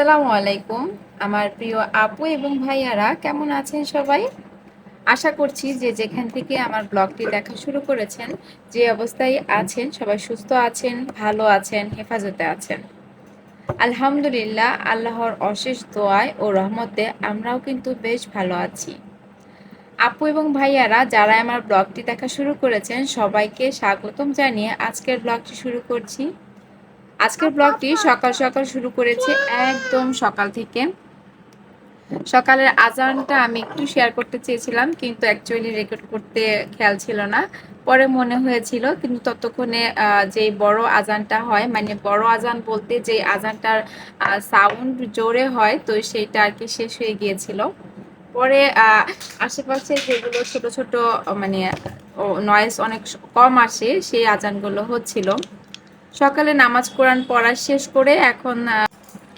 আসসালামু আলাইকুম। আমার প্রিয় আপু এবং ভাইয়ারা, কেমন আছেন সবাই? আশা করছি যে যেখান থেকে আমার ব্লগটি দেখা শুরু করেছেন, যে অবস্থায় আছেন, সবাই সুস্থ আছেন, ভালো আছেন, হেফাজতে আছেন। আলহামদুলিল্লাহ, আল্লাহর অশেষ দোয়ায় ও রহমতে আমরাও কিন্তু বেশ ভালো আছি। আপু এবং ভাইয়ারা যারা আমার ব্লগটি দেখা শুরু করেছেন, সবাইকে স্বাগতম জানিয়ে আজকের ব্লগটি শুরু করছি। আজকের ব্লগটি সকাল সকাল শুরু করেছি, একদম সকাল থেকে। সকালের আজানটা আমি একটু শেয়ার করতে চেয়েছিলাম, কিন্তু অ্যাকচুয়ালি রেকর্ড করতে খেয়াল ছিল না। পরে মনে হয়েছিল, কিন্তু ততক্ষণে যে বড় আজানটা হয় মানে বড় আজান বলতে যে আজানটার সাউন্ড জোরে হয়, তো সেইটা আর কি শেষ হয়ে গিয়েছিল। পরে আশেপাশে যেগুলো ছোট ছোট মানে নয়েজ অনেক কম আসে, সেই আজানগুলো হচ্ছিল। সকালে নামাজ কোরআন পড়া শেষ করে এখন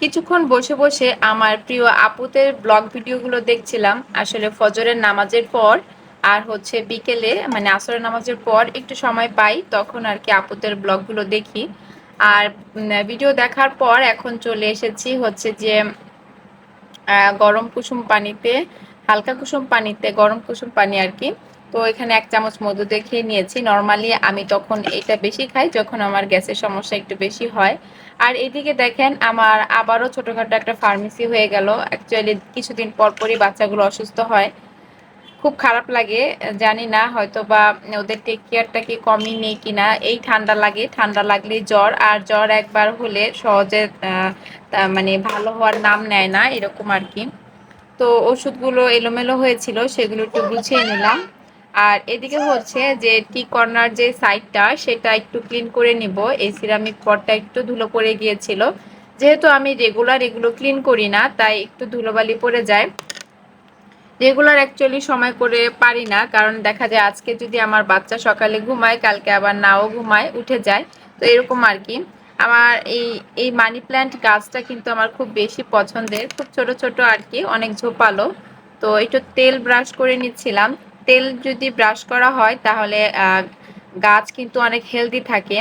কিছুক্ষণ বসে বসে আমার প্রিয় আপুদের ব্লগ ভিডিওগুলো দেখছিলাম। আসলে ফজরের নামাজের পর আর হচ্ছে বিকেলে মানে আসরের নামাজের পর একটু সময় পাই, তখন আর কি আপুদের ব্লগগুলো দেখি। আর ভিডিও দেখার পর এখন চলে এসেছি হচ্ছে যে গরম কুসুম পানিতে, হালকা কুসুম পানিতে, গরম কুসুম পানি আর কি। তো এখানে এক চামচ মধু দেখে নিয়েছি। নর্মালি আমি তখন এটা বেশি খাই যখন আমার গ্যাসের সমস্যা একটু বেশি হয়। আর এদিকে দেখেন আমার আবারও ছোটোখাটো একটা ফার্মেসি হয়ে গেল। অ্যাকচুয়ালি কিছুদিন পর পরই বাচ্চাগুলো অসুস্থ হয়। খুব খারাপ লাগে, জানি না হয়তো বা ওদের টেক কেয়ারটা কি কমই নেই কিনা। এই ঠান্ডা লাগে, ঠান্ডা লাগলেই জ্বর। আর জ্বর একবার হলে সহজে মানে ভালো হওয়ার নাম নেয় না, এরকম আর কি। তো ওষুধগুলো এলোমেলো হয়েছিল, সেগুলো একটু গুছিয়ে নিলাম। আর এদিকে হচ্ছে যে টি কর্নার যে সাইডটা, সেটা একটু ক্লিন করে নিব। এই সিরামিক পটটা একটু ধুলো পড়ে গিয়েছিল। যেহেতু আমি রেগুলার এগুলো ক্লিন করি না, তাই একটু ধুলোবালি পড়ে যায়। রেগুলার অ্যাকচুয়ালি সময় করে পারি না, কারণ দেখা যায় আজকে যদি আমার বাচ্চা সকালে ঘুমায়, কালকে আবার নাও ঘুমায়, উঠে যায়। তো এরকম আর কি। আমার এই এই মানি প্ল্যান্ট গাছটা কিন্তু আমার খুব বেশি পছন্দের। খুব ছোট ছোট আর কি, অনেক ঝোপালো। তো একটু তেল ব্রাশ করে নিচ্ছিলাম। তেল যদি ব্রাশ করা হয়, তাহলে গাছ কিন্তু অনেক হেলদি থাকে।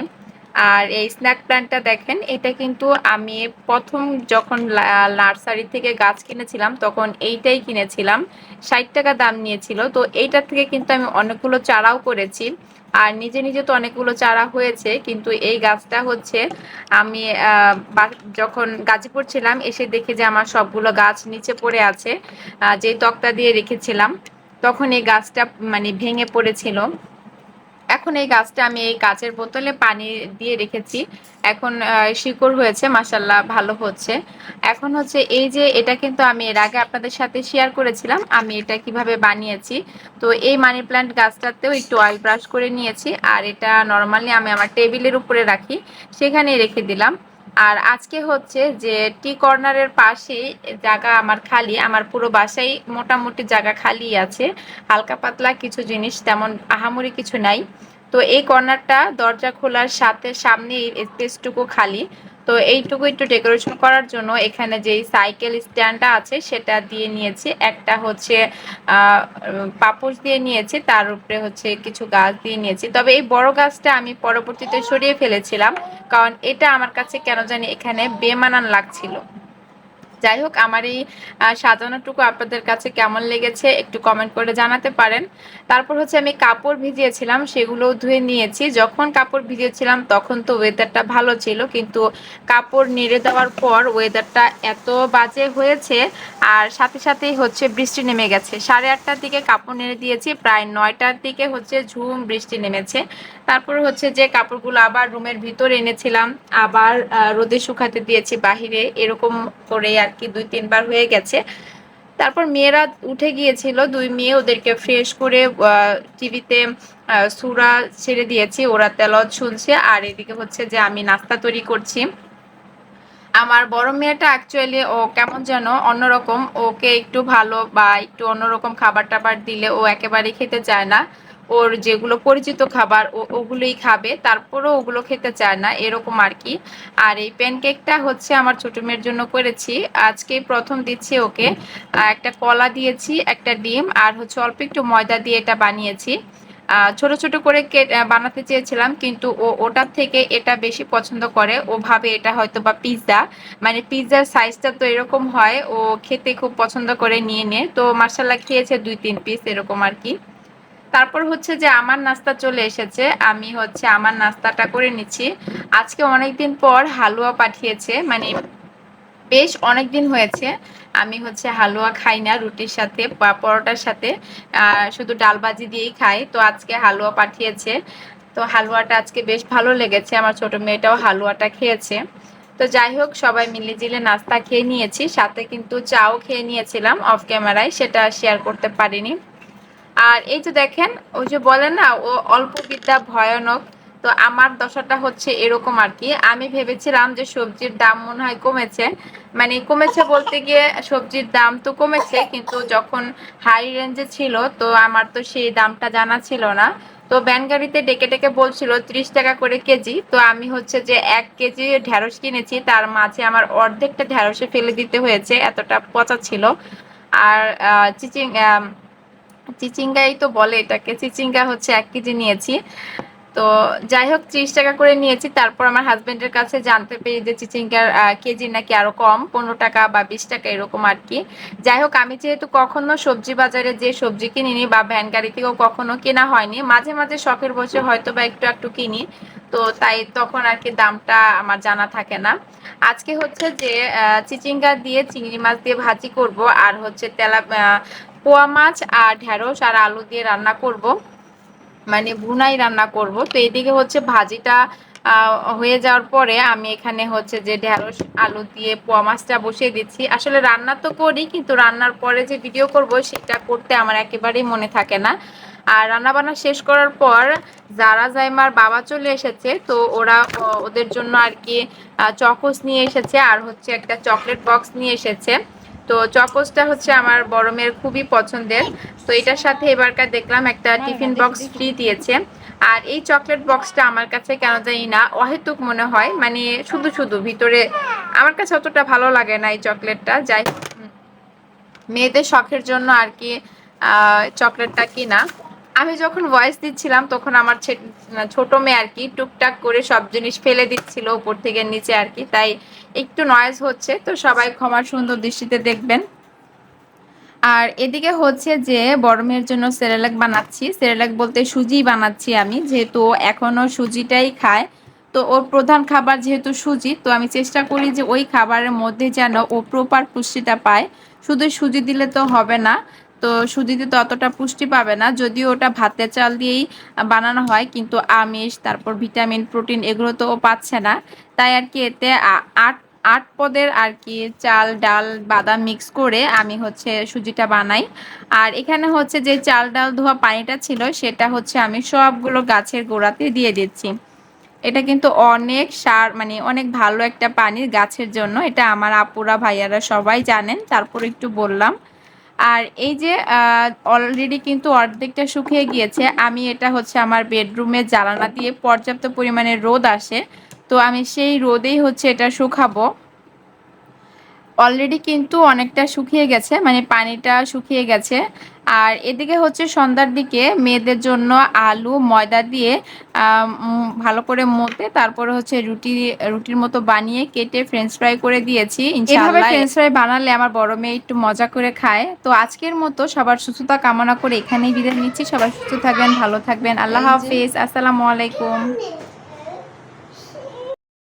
আর এই স্ন্যাক প্ল্যান্টটা দেখেন, এটা কিন্তু আমি প্রথম যখন নার্সারি থেকে গাছ কিনেছিলাম, তখন এইটাই কিনেছিলাম। ষাট টাকা দাম নিয়েছিল। তো এইটার থেকে কিন্তু আমি অনেকগুলো চারাও করেছি। আর নিজে নিজে তো অনেকগুলো চারা হয়েছে, কিন্তু এই গাছটা হচ্ছে, আমি যখন গাজীপুর ছিলাম, এসে দেখে যে আমার সবগুলো গাছ নিচে পড়ে আছে যে তক্তা দিয়ে রেখেছিলাম। তখন এই গাছটা মানে ভেঙে পড়েছিল। এখন এই গাছটা আমি এই কাচের বোতলে পানি দিয়ে রেখেছি। এখন শিকড় হয়েছে মাসাল্লাহ ভালো হচ্ছে। এখন হচ্ছে এই যে এটা কিন্তু আমি এর আগে আপনাদের সাথে শেয়ার করেছিলাম, আমি এটা কীভাবে বানিয়েছি। তো এই মানি প্ল্যান্ট গাছটাতেও একটু অয়েল ব্রাশ করে নিয়েছি, আর এটা নর্মালি আমি আমার টেবিলের উপরে রাখি সেখানে রেখে দিলাম। আর আজকে হচ্ছে যে টি কর্নারের পাশে জায়গা আমার খালি, আমার পুরো বাসায় মোটামুটি জায়গা খালি আছে। হালকা পাতলা কিছু জিনিস তেমন আহামরি কিছু নাই। তো এই কর্নারটা দরজা খোলার সাথে সামনে এই স্পেসটুকু খালি। তো এইটুকু একটু ডেকোরেশন করার জন্য এখানে যেই সাইকেল স্ট্যান্ডটা আছে, সেটা দিয়ে নিয়েছি। একটা হচ্ছে পাপোশ দিয়ে নিয়েছি, তার উপরে হচ্ছে কিছু গাছ দিয়ে নিয়েছি। তবে এই বড় গাছটা আমি পরবর্তীতে সরিয়ে ফেলেছিলাম, কারণ এটা আমার কাছে কেন জানি এখানে বেমানান লাগছিল। যাই হোক, আমার এই সাজানোটুকু আপনাদের কাছে কেমন লেগেছে একটু কমেন্ট করে জানাতে পারেন। তারপর হচ্ছে আমি কাপড় ভিজিয়েছিলাম সেগুলো ধুয়ে নিয়েছি। যখন কাপড় ভিজিয়েছিলাম, তখন তো ওয়েদারটা ভালো ছিল, কিন্তু কাপড় নেড়ে দেওয়ার পর ওয়েদারটা এত বাজে হয়েছে, আর সাথে সাথেই হচ্ছে বৃষ্টি নেমে গেছে। সাড়ে আটটার দিকে কাপড় নেড়ে দিয়েছি, প্রায় নয়টার দিকে হচ্ছে ঝুম বৃষ্টি নেমেছে। তারপর হচ্ছে যে কাপড়গুলো আবার রুমের ভিতর এনেছিলাম, আবার রোদে শুকাতে দিয়েছি, বাহিরে এরকম করে আর কি দুই তিনবার হয়ে গেছে। তারপর মেয়েরা উঠে গিয়েছিল, দুই মেয়ে ওদেরকে ফ্রেশ করে টিভিতে সুরা ছেড়ে দিয়েছি, ওরা তেলত শুনছে। আর এদিকে হচ্ছে যে আমি নাস্তা তৈরি করছি। আমার বড় মেয়েটা অ্যাকচুয়ালি ও কেমন যেন অন্যরকম, ওকে একটু ভালো বা একটু অন্যরকম খাবার টাবার দিলে ও একেবারেই খেতে চায় না। ওর যেগুলো পরিচিত খাবার ওগুলোই খাবে, তারপরও ওগুলো খেতে চায় না, এরকম আর কি। আর এই প্যানকেকটা হচ্ছে আমার ছোট মেয়ের জন্য করেছি। আজকে প্রথম দিচ্ছি ওকে। একটা কলা দিয়েছি, একটা ডিম, আর হচ্ছে অল্প একটু ময়দা দিয়ে এটা বানিয়েছি। ছোট ছোট করে বানাতে চেয়েছিলাম, কিন্তু ও ওটার থেকে এটা বেশি পছন্দ করে। ও ভাবে এটা হয়তো বা পিৎজা মানে পিৎজার সাইজটা তো এরকম হয়, ও খেতে খুব পছন্দ করে নিয়ে নে। তো মার্শাল্লাহ খেয়েছে দুই, তিন পিস এরকম আর কি। তারপর হচ্ছে যে আমার নাস্তা চলে এসেছে, আমি হচ্ছে আমার নাস্তাটা করে নিচ্ছি। আজকে অনেকদিন পর হালুয়া পাঠিয়েছে মানে বেশ অনেক দিন হয়েছে, আমি হচ্ছে হালুয়া খাই না রুটির সাথে বা পরোটার সাথে শুধু ডাল ভাজি দিয়েই খাই। তো আজকে হালুয়া পাঠিয়েছে, তো হালুয়াটা আজকে বেশ ভালো লেগেছে, আমার ছোট মেয়েটাও হালুয়াটা খেয়েছে। তো যাই হোক, সবাই মিলে জিলে নাস্তা খেয়ে নিয়েছি, সাথে কিন্তু চাও খেয়ে নিয়েছিলাম অফ ক্যামেরায়, সেটা শেয়ার করতে পারিনি। আর এই যে দেখেন, ওই যে বলে না, ও অল্প বিদ্যা ভয়ানক, তো আমার দশাটা হচ্ছে এরকম আর কি। আমি ভেবেছিলাম যে সবজির দাম মনে হয় কমেছে। মানে কমেছে বলতে গিয়ে সবজির দাম তো কমেছে, কিন্তু যখন হাই রেঞ্জে ছিল, তো আমার তো সেই দামটা জানা ছিল না। তো ভ্যান গাড়িতে ডেকে ডেকে বলছিল, ত্রিশ টাকা করে কেজি। তো আমি হচ্ছে যে এক কেজি ঢ্যাঁড়স কিনেছি, তার মাঝে আমার অর্ধেকটা ঢ্যাঁড়সে ফেলে দিতে হয়েছে, এতটা পচা ছিল। আর চিচিং চিচিঙ্গাই তো বলে এটাকে। চিচিঙ্গা হচ্ছে এক কেজি নিয়েছি। তো যাই হোক, ত্রিশ টাকা করে নিয়েছি। তারপর আমার হাজবেন্ডের কাছে জানতে পেরে যে চিচিঙ্গার কেজি নাকি আরও কম, পনেরো টাকা বা বিশ টাকা এরকম আর কি। যাই হোক, আমি যেহেতু কখনো সবজি বাজারে যে সবজি কিনিনি বা ভ্যান গাড়ি থেকেও কখনো কেনা হয়নি, মাঝে মাঝে শখের বসে হয়তো বা একটু একটু কিনি। তো তাই তখন আর কি দামটা আমার জানা থাকে না। আজকে হচ্ছে যে চিচিঙ্গা দিয়ে চিংড়ি মাছ দিয়ে ভাজি করব। আর হচ্ছে তেলা পোয়া মাছ আর ঢেঁড়স আর আলু দিয়ে রান্না করব। মানে ভুনাই রান্না করব। তো এদিকে হচ্ছে ভাজিটা হয়ে যাওয়ার পরে আমি এখানে হচ্ছে যে ঢেঁড়স, আলু দিয়ে পোয়া মাছটা বসিয়ে দিচ্ছি। আসলে রান্না তো করি, কিন্তু রান্নার পরে যে ভিডিও করব, সেটা করতে আমার একেবারেই মনে থাকে না। আর রান্না বান্না শেষ করার পর যারা জাইমার বাবা চলে এসেছে, তো ওরা ওদের জন্য আর কি চকোস নিয়ে এসেছে আর হচ্ছে একটা চকলেট বক্স নিয়ে এসেছে। তো চকোসটা হচ্ছে আমার বড় মেয়ের খুবই পছন্দের। তো এটার সাথে এবারকার দেখলাম একটা টিফিন বক্স ফ্রি দিয়েছে। আর এই চকলেট বক্সটা আমার কাছে কেন জানি না অহেতুক মনে হয়। মানে শুধু শুধু ভিতরে আমার কাছে অতটা ভালো লাগে না এই চকলেটটা। যাই মেয়েদের শখের জন্য আর কি চকলেটটা কিনা। আমি যখন ভয়েস দিচ্ছিলাম, তখন আমার ছে- ছোট মেয়ে আর কি টুকটাক করে সব জিনিস ফেলে দিচ্ছিল উপর থেকে নিচে আর কি। তাই একটু নয়েজ হচ্ছে, তো সবাই ক্ষমা সুন্দর দৃষ্টিতে দেখবেন। আর এদিকে হচ্ছে যে, বড় মেয়ের জন্য সেরেলাক বানাচ্ছি। সেরেলাক বলতে সুজি বানাচ্ছি আমি, যেহেতু ও এখনও সুজিটাই খায়। তো ওর প্রধান খাবার যেহেতু সুজি, তো আমি চেষ্টা করি যে ওই খাবারের মধ্যে যেন ও প্রপার পুষ্টিটা পায়। শুধু সুজি দিলে তো হবে না তো সুজিতে তো অতটা পুষ্টি পাবে না, যদিও ওটা ভাতের চাল দিয়েই বানানো হয়, কিন্তু আমিষ, তারপর ভিটামিন, প্রোটিন এগুলো তো ও পাচ্ছে না। তাই আর কি এতে আট আট পদের আর কি চাল, ডাল, বাদাম মিক্স করে আমি হচ্ছে সুজিটা বানাই। আর এখানে হচ্ছে যে চাল, ডাল, ধোয়া পানিটা ছিল, সেটা হচ্ছে আমি সবগুলো গাছের গোড়াতে দিয়ে দিচ্ছি। এটা কিন্তু অনেক সার মানে অনেক ভালো একটা পানির গাছের জন্য, এটা আমার আপুরা, ভাইয়ারা সবাই জানেন, তারপর একটু বললাম। আর এই যে অলরেডি কিন্তু অর্ধেকটা শুকিয়ে গিয়েছে, আমি এটা হচ্ছে আমার বেডরুমে জ্বালানা দিয়ে পর্যাপ্ত পরিমাণে রোদ আসে, তো আমি সেই রোদেই হচ্ছে এটা শুকাবো। অলরেডি কিন্তু অনেকটা শুকিয়ে গেছে মানে পানিটা শুকিয়ে গেছে। আর এদিকে হচ্ছে সন্ধ্যার দিকে মেয়েদের জন্য আলু ময়দা দিয়ে ভালো করে মতে তারপরে হচ্ছে রুটি রুটির মতো বানিয়ে কেটে ফ্রেঞ্চ ফ্রাই করে দিয়েছি। ইনশাআল্লাহ ফ্রেঞ্চ ফ্রাই বানালে আমার বড় মেয়ে একটু মজা করে খায়। তো আজকের মতো সবার সুস্থতা কামনা করে এখানেই বিদায় নিচ্ছি। সবাই সুস্থ থাকবেন ভালো থাকবেন। আল্লাহ হাফিজ। আসসালামু আলাইকুম।